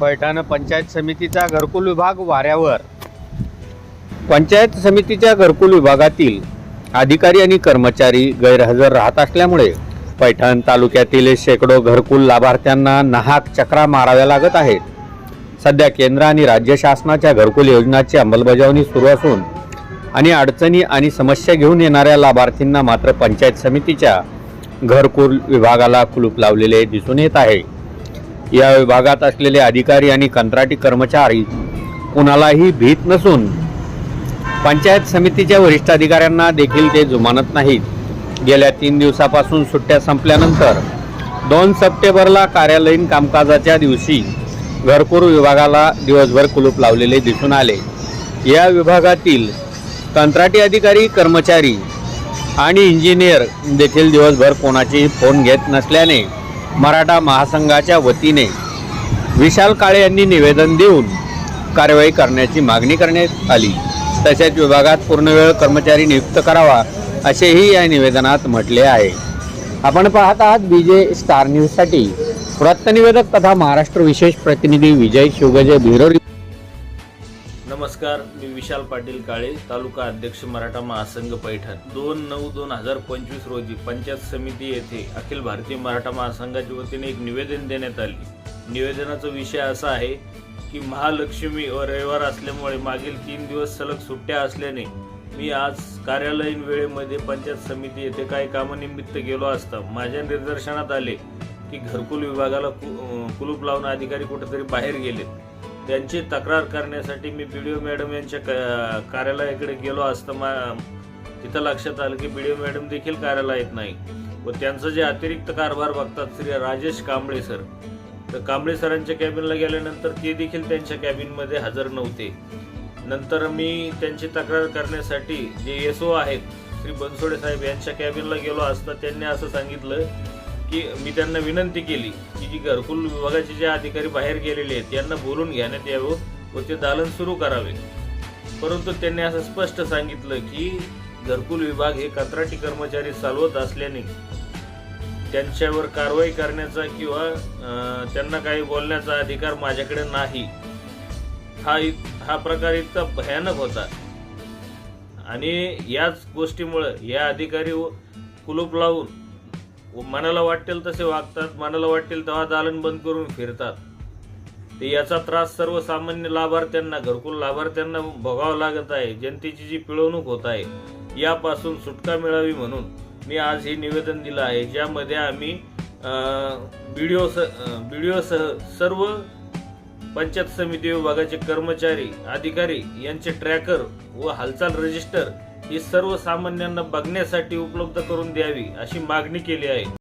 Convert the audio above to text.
पैठण पंचायत समितीचा घरकुल विभाग वाऱ्यावर. पंचायत समितीच्या घरकुल विभागातील अधिकारी आणि कर्मचारी गैरहजर राहत असल्यामुळे पैठण तालुक्यातील शेकडो घरकुल लाभार्थ्यांना नाहक चक्रा माराव्या लागत आहेत. सध्या केंद्र आणि राज्य शासनाच्या घरकुल योजनाची अंमलबजावणी सुरू असून आणि अडचणी आणि समस्या घेऊन येणाऱ्या लाभार्थींना मात्र पंचायत समितीच्या घरकुल विभागाला कुलूप लावलेले दिसून येत आहे. या विभागात असलेले अधिकारी आणि कंत्राटी कर्मचारी कुणालाही भीत नसून पंचायत समितीच्या वरिष्ठ अधिकाऱ्यांना देखील ते जुमानत नाहीत. गेल्या तीन दिवसापासून सुट्ट्या संपल्यानंतर दोन सप्टेंबरला कार्यालयीन कामकाजाच्या दिवशी घरकुल विभागाला दिवसभर कुलूप लावलेले दिसून आले. या विभागातील कंत्राटी अधिकारी कर्मचारी आणि इंजिनियर देखील दिवसभर कोणाचेही फोन घेत नसल्याने मराठा महासंघाच्या वतीने विशाल काळे यांनी निवेदन देऊन कारवाई करण्याची मागणी करण्यात आली. तसेच विभागात पूर्णवेळ कर्मचारी नियुक्त करावा असेही या निवेदनात म्हटले आहे. आपण पाहत आहात बीजे स्टार न्यूजसाठी वृत्तनिवेदक तथा महाराष्ट्र विशेष प्रतिनिधी विजय शिवगजे भिरोरी नमस्कार मी विशाल पाटील काळे तालुका अध्यक्ष मराठा महासंघ पैठण. दोन नऊ दोन हजार पंचवीस रोजी पंचायत समिती येथे अखिल भारतीय मराठा महासंघाच्या वतीने एक निवेदन देण्यात आले. निवेदनाचा विषय असा आहे की महालक्ष्मी व रविवार असल्यामुळे मागील तीन दिवस सलग सुट्ट्या असल्याने मी आज कार्यालयीन वेळेमध्ये पंचायत समिती येथे काही कामानिमित्त गेलो असता माझ्या निदर्शनात आले की घरकुल विभागाला कु कुलूप लावून अधिकारी कुठेतरी बाहेर गेलेत. त्यांची तक्रार करण्यासाठी मी बी डी ओ मॅडम यांच्या क- कार्यालयाकडे गेलो असता मा तिथं लक्षात आलं की बी डी ओ मॅडम देखील कार्यालयात नाही. व त्यांचं जे अतिरिक्त कारभार बघतात श्री राजेश कांबळे सर. तर कांबळे सरांच्या कॅबिनला गेल्यानंतर ते देखील त्यांच्या कॅबिनमध्ये हजर नव्हते. नंतर मी त्यांची तक्रार करण्यासाठी जे एस ओ आहेत श्री बनसोडे साहेब यांच्या कॅबिनला गेलो असता त्यांनी असं सांगितलं की मी त्यांना विनंती केली की जी घरकुल विभागाचे जे अधिकारी बाहेर गेलेले आहेत त्यांना बोलून घेण्यात यावं व ते दालन सुरू करावे. परंतु त्यांनी असं स्पष्ट सांगितलं की घरकुल विभाग हे कंत्राटी कर्मचारी चालवत असल्याने त्यांच्यावर कारवाई करण्याचा किंवा त्यांना काही बोलण्याचा अधिकार माझ्याकडे नाही. हा इत- हा प्रकार इतका भयानक होता. आणि याच गोष्टीमुळं या अधिकारी व- कुलूप लावून मनाला वाटेल तसे वागतात मनाला वाटेल तेव्हा दालन बंद करून फिरतात. ते याचा त्रास सर्वसामान्य लाभार्थ्यांना घरकुल लाभार्थ्यांना भोगावा लागत आहे. जनतेची जी पिळवणूक होत आहे यापासून सुटका मिळावी म्हणून मी आज हे निवेदन दिलं आहे ज्यामध्ये आम्ही बीडीओ स बीडीओसह सर्व पंचायत समिती विभागाचे कर्मचारी अधिकारी यांचे ट्रॅकर व हालचाल रजिस्टर ही सर्वसामान्यांना बघण्यासाठी उपलब्ध करून द्यावी अशी मागणी केली आहे.